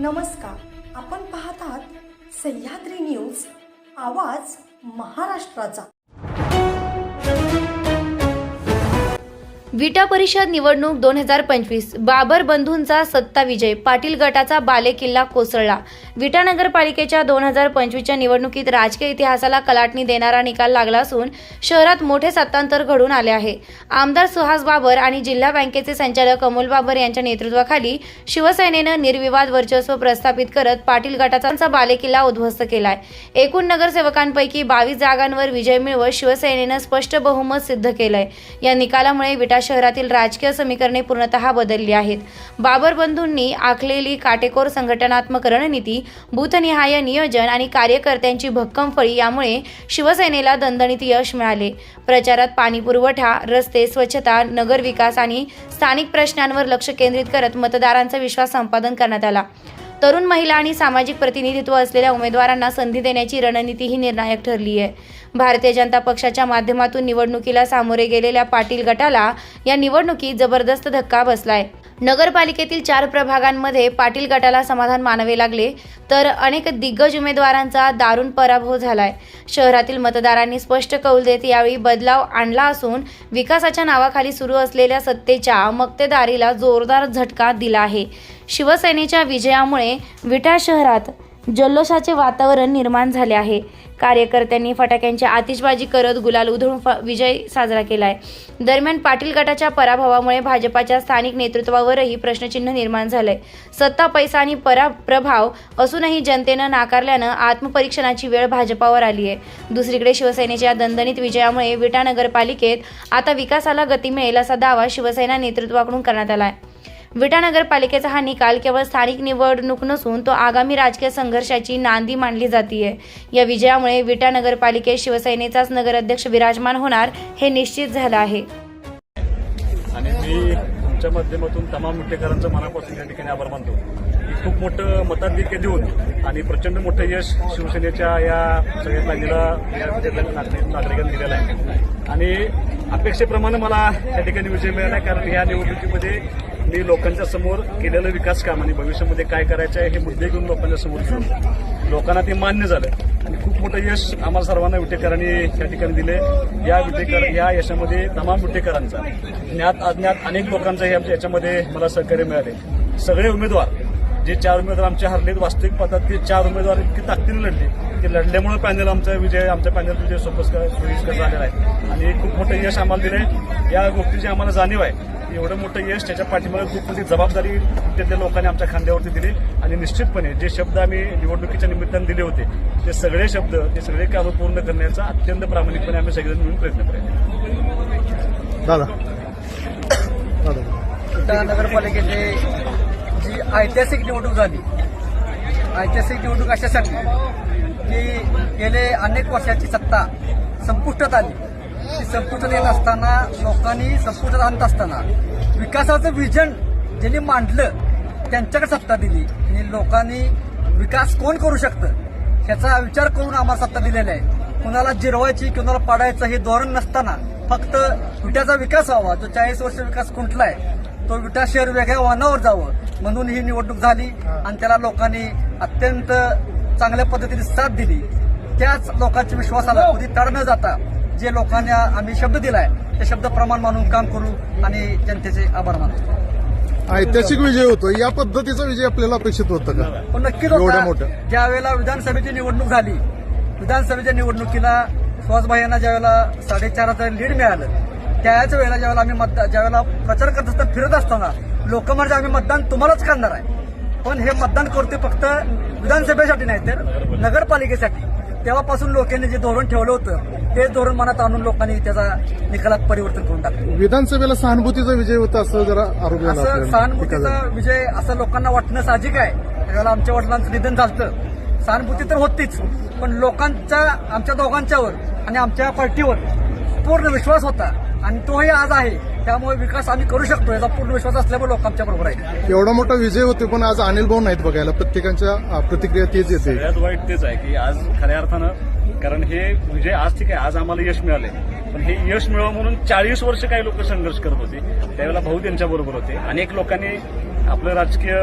नमस्कार. आपण पाहतात सह्याद्री न्यूज आवाज महाराष्ट्राचा. विटा परिषद निवडणूक दोन हजार पंचवीस बाबर बंधूंचा सत्ता विजय पाटील गटाचा बालेकिल्ला कोसळला. विटा नगरपालिकेच्या दोन हजार पंचवीसच्या निवडणुकीत राजकीय इतिहासाला कलाटणी देणारा निकाल लागला असून शहरात मोठे सत्तांतर घडून आले आहे. आमदार सुहास बाबर आणि जिल्हा बँकेचे संचालक अमोल बाबर यांच्या नेतृत्वाखाली शिवसेनेनं निर्विवाद वर्चस्व प्रस्थापित करत पाटील गटाचा बालेकिल्ला उद्ध्वस्त केलाय. एकूण नगरसेवकांपैकी बावीस जागांवर विजय मिळवत शिवसेनेनं स्पष्ट बहुमत सिद्ध केलंय. या निकालामुळे विटा शहरातील राजकीय समीकरणे पूर्णतः बदलली आहेत. बाबर बंधूंनी आखलेली काटेकोर संघटनात्मक रणनीती बूथनिहाय नियोजन आणि कार्यकर्त्यांची भक्कम फळी यामुळे शिवसेनेला दणदणीत यश मिळाले. प्रचारात पाणी पुरवठा रस्ते स्वच्छता नगरविकास आणि स्थानिक प्रश्नांवर लक्ष केंद्रित करत मतदारांचा विश्वास संपादन करण्यात आला. तरुण महिला आणि सामाजिक प्रतिनिधित्व असलेल्या उमेदवारांना संधी देण्याची रणनीती ही निर्णायक ठरली आहे. भारतीय जनता पक्षाच्या माध्यमातून निवडणुकीला सामोरे गेलेल्या पाटील गटाला या निवडणुकीत जबरदस्त धक्का बसलाय. नगरपालिकेतील चार प्रभागांमध्ये पाटील गटाला समाधान मानावे लागले तर अनेक दिग्गज उमेदवारांचा दारुण पराभव झालाय. शहरातील मतदारांनी स्पष्ट कौल देत यावेळी बदलाव आणला असून विकासाच्या नावाखाली सुरू असलेल्या सत्तेच्या मक्तेदारीला जोरदार झटका दिला आहे. शिवसेनेच्या विजयामुळे विटा शहरात जल्लोषाचे वातावरण निर्माण झाले आहे. कार्यकर्त्यांनी फटाक्यांची आतिषबाजी करत गुलाल उधळून फ- विजय साजरा केला आहे दरम्यान पाटील गटाच्या पराभवामुळे भाजपाच्या स्थानिक नेतृत्वावरही प्रश्नचिन्ह निर्माण झालंय. सत्ता पैसा आणि परा प्रभाव असूनही जनतेनं नाकारल्यानं आत्मपरीक्षणाची वेळ भाजपावर आली आहे. दुसरीकडे शिवसेनेच्या दणदणीत विजयामुळे विटा नगरपालिकेत आता विकासाला गती मिळेल असा दावा शिवसेना नेतृत्वाकडून करण्यात आला आहे विटा नगरपालिकेचा हा निकाल केवळ स्थानिक निवडणूक नसून तो आगामी राजकीय संघर्षाची नांदी मानली जातीये. या विजयामुळे विटा नगरपालिकेत शिवसेनेचाच नगराध्यक्ष विराजमान होणार हे निश्चित झालं आहे. आणि मी तुमच्या माध्यमातून तमाम मुठेकरांचं मनापासून या ठिकाणी आभार मानतो. की खूप मोठं मताधिक्य देऊन आणि प्रचंड मोठं यश शिवसेनेच्या या सगळ्या लागलेला नागरिकांनी दिलेलं आहे. आणि अपेक्षेप्रमाणे मला या ठिकाणी विजय मिळाला कारण या निवडणुकीमध्ये मी लोकांच्या समोर केलेलं विकास काम आणि भविष्यामध्ये काय करायचं आहे हे मुद्दे घेऊन लोकांच्या समोर घेऊन लोकांना ते मान्य झालं आणि खूप मोठं यश आम्हाला सर्वांना विटेकरांनी या ठिकाणी दिले या विटेकर या यशामध्ये तमाम विटेकरांचा ज्ञात अज्ञात अनेक लोकांचा या- याच्यामध्ये मला सहकार्य मिळाले सगळे उमेदवार जे चार उमेदवार आमचे हरलेत वास्तविक पाहतात ते चार उमेदवार इतकी ताकदीने लढले. ते लढल्यामुळे पॅनल आमचा विजय आमच्या पॅनल विजय सोपस्कर सोयीस्कर झालेला आहे. आणि खूप मोठं यश आम्हाला दिलंय. या गोष्टीची आम्हाला जाणीव आहे. एवढं मोठं यश त्याच्या पाठीमागे खूप मोठी जबाबदारी तिथल्या लोकांनी आमच्या खांद्यावरती दिली. आणि निश्चितपणे जे शब्द आम्ही निवडणुकीच्या निमित्तानं दिले होते ते सगळे शब्द ते सगळे कामं पूर्ण करण्याचा अत्यंत प्रामाणिकपणे आम्ही सगळेजण मिळून प्रयत्न करेल दादा नगरपालिकेची ऐतिहासिक निवडणूक झाली. ऐतिहासिक निवडणूक अशासाठी की गेले अनेक वर्षाची सत्ता संपुष्टात आली. ती संपुष्टात येत असताना लोकांनी संपुष्टात आणत असताना विकासाचं विजन ज्यांनी मांडलं त्यांच्याकडे सत्ता दिली. आणि लोकांनी विकास कोण करू शकतं ह्याचा विचार करून आम्हाला सत्ता दिलेला आहे. कुणाला जिरवायची कुणाला पाडायचं हे धोरण नसताना फक्त विट्याचा विकास व्हावा जो चाळीस वर्ष विकास खुंटलाय तो विटा शहर वेगळ्या वाहनावर जावं म्हणून ही निवडणूक झाली आणि त्याला लोकांनी अत्यंत चांगल्या पद्धतीने साथ दिली. त्याच लोकांच्या विश्वासाला कधी तड न जाता जे लोकांना आम्ही शब्द दिलाय ते शब्द प्रमाण मानून काम करू आणि जनतेचे आभार मानतो. ऐतिहासिक विजय होतो या पद्धतीचा विजय आपल्याला अपेक्षित होतं का? पण नक्कीच एवढं होता. मोठं. ज्या वेळेला विधानसभेची निवडणूक झाली विधानसभेच्या निवडणुकीला सुहासभाई यांना ज्यावेळेला साडेचार हजार लीड मिळालं त्याच वेळेला ज्यावेळेला आम्ही मतदान ज्यावेळेला प्रचार करत असताना फिरत असताना लोक म्हणजे आम्ही मतदान तुम्हालाच करणार आहे. पण हे मतदान करते फक्त विधानसभेसाठी नाही तर नगरपालिकेसाठी. तेव्हापासून लोकांनी जे धोरण ठेवलं होतं तेच धोरण मनात आणून लोकांनी त्याचा निकालात परिवर्तन करून टाकलं. विधानसभेला सहानुभूतीचा विजय होता असं जरा आरोप असं. सहानुभूतीचा विजय असं लोकांना वाटणं साहजिक आहे. त्यावेळेला आमच्या वडिलांचं निधन झालं सहानुभूती तर होतीच पण लोकांचा आमच्या दोघांच्यावर आणि आमच्या पार्टीवर पूर्ण विश्वास होता. आणि तोही आज आहे. त्यामुळे विकास आम्ही करू शकतो याचा पूर्ण विश्वास असल्यामुळे लोक आमच्या बरोबर आहे. एवढा मोठा विजय होते पण आज अनिल भाऊ नाहीत बघायला. प्रत्येकांच्या प्रतिक्रिया तेच येते. सगळ्यात वाईट तेच आहे की आज खऱ्या अर्थानं कारण हे विजय आज ठीक आहे आज आम्हाला यश मिळाले पण हे यश मिळावं म्हणून चाळीस वर्ष काही लोक संघर्ष करत होते. त्यावेळेला भाऊ त्यांच्या बरोबर होते. अनेक लोकांनी आपलं राजकीय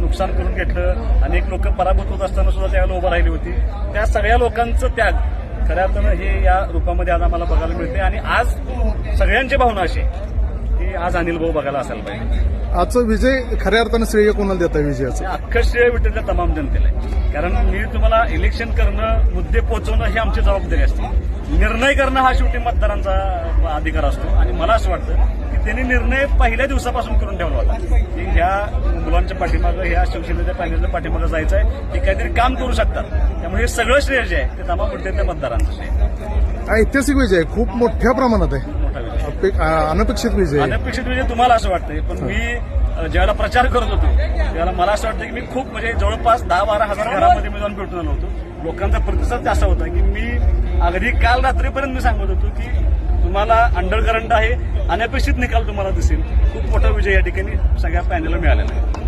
नुकसान करून घेतलं. अनेक लोक पराभूत होत असताना सुद्धा त्यावेळेला उभं राहिली होती. त्या सगळ्या लोकांचं त्याग खऱ्या अर्थानं हे या रूपामध्ये आज आम्हाला बघायला मिळते आणि आज सगळ्यांची भावना अशी की आज अनिल भाऊ बघायला असायला पाहिजे. आजचा विजय खऱ्या अर्थानं श्रेय कोणाला देता विजयाचं? अख्खं श्रेय विठ्ठलच्या तमाम जनतेला आहे. कारण मी तुम्हाला इलेक्शन करणं मुद्दे पोहोचवणं ही आमची जबाबदारी असते. निर्णय करणं हा शेवटी मतदारांचा अधिकार असतो. आणि मला असं वाटतं त्यांनी निर्णय पहिल्या दिवसापासून करून ठेवला होता की ह्या मुलांच्या पाठीमागं ह्या शिवसेनेच्या पॅनलच्या पाठीमागं जायचं आहे ते काहीतरी काम करू शकतात त्यामुळे हे सगळं श्रेय जे आहे ते तमाम विठ्ठलच्या मतदारांचं श्रेय. ऐतिहासिक विजय आहे. खूप मोठ्या प्रमाणात आहे विजय अनपेक्षित विजय. अनपेक्षित म्हणजे तुम्हाला असं वाटतंय पण मी ज्यावेळेला प्रचार करत होतो त्यावेळेला मला असं वाटतं की मी खूप म्हणजे जवळपास दहा बारा हजार घरामध्ये मी जाऊन भेटून आलो होतो लोकांचा प्रतिसाद असा होता की मी अगदी काल रात्रीपर्यंत मी सांगत होतो की तुम्हाला अंडरकरंट आहे. अनपेक्षित निकाल तुम्हाला दिसेल. खूप मोठा विजय या ठिकाणी सगळ्या पॅनेलला मिळालेला आहे.